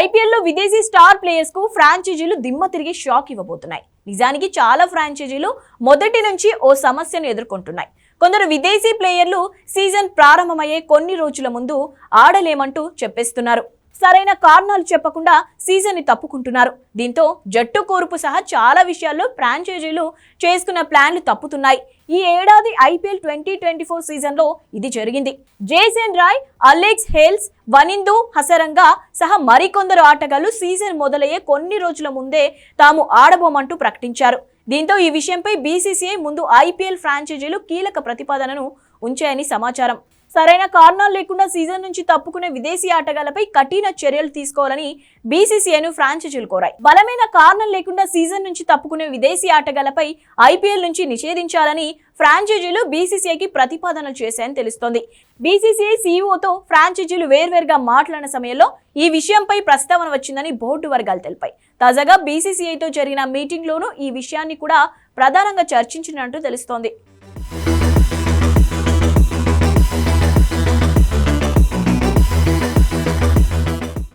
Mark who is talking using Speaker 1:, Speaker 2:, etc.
Speaker 1: ఐపీఎల్లో విదేశీ స్టార్ ప్లేయర్స్కు ఫ్రాంచైజీలు దిమ్మ తిరిగి షాక్ ఇవ్వబోతున్నాయి. నిజానికి చాలా ఫ్రాంచైజీలు మొదటి నుంచి ఓ సమస్యను ఎదుర్కొంటున్నాయి. కొందరు విదేశీ ప్లేయర్లు సీజన్ ప్రారంభమయ్యే కొన్ని రోజుల ముందు ఆడలేమంటూ చెప్పేస్తున్నారు. సరైన కారణాలు చెప్పకుండా సీజన్ని తప్పుకుంటున్నారు. దీంతో జట్టు కూర్పు సహా చాలా విషయాల్లో ఫ్రాంచైజీలు చేసుకున్న ప్లాన్లు తప్పుతున్నాయి. ఈ ఏడాది ఐపీఎల్ ట్వంటీ ట్వంటీ ఫోర్ సీజన్లో ఇది జరిగింది. Jason Roy Alex Hales Wanindu Hasaranga సహా మరికొందరు ఆటగాళ్ళు సీజన్ మొదలయ్యే కొన్ని రోజుల ముందే తాము ఆడబోమంటూ ప్రకటించారు. దీంతో ఈ విషయంపై బీసీసీఐ ముందు ఐపీఎల్ ఫ్రాంచైజీలు కీలక ప్రతిపాదనను ఉంచాయని సమాచారం. సరైన కారణాలు లేకుండా సీజన్ నుంచి తప్పుకునే విదేశీ ఆటగాళ్ళపై కఠిన చర్యలు తీసుకోవాలని బీసీసీఐను ఫ్రాంచైజీలు కోరాయి. బలమైన కారణం లేకుండా సీజన్ నుంచి తప్పుకునే విదేశీ ఆటగాళ్ళపై ఐపీఎల్ నుంచి నిషేధించాలని ఫ్రాంచైజీలు బీసీసీఐకి ప్రతిపాదనలు చేశాయని తెలుస్తోంది. బీసీసీఐ సీఈఓతో ఫ్రాంచైజీలు వేర్వేరుగా మాట్లాడిన సమయంలో ఈ విషయంపై ప్రస్తావన వచ్చిందని బోర్డు వర్గాలు తెలిపాయి. తాజాగా బీసీసీఐతో జరిగిన మీటింగ్లోనూ ఈ విషయాన్ని కూడా ప్రధానంగా చర్చించినట్టు తెలుస్తోంది.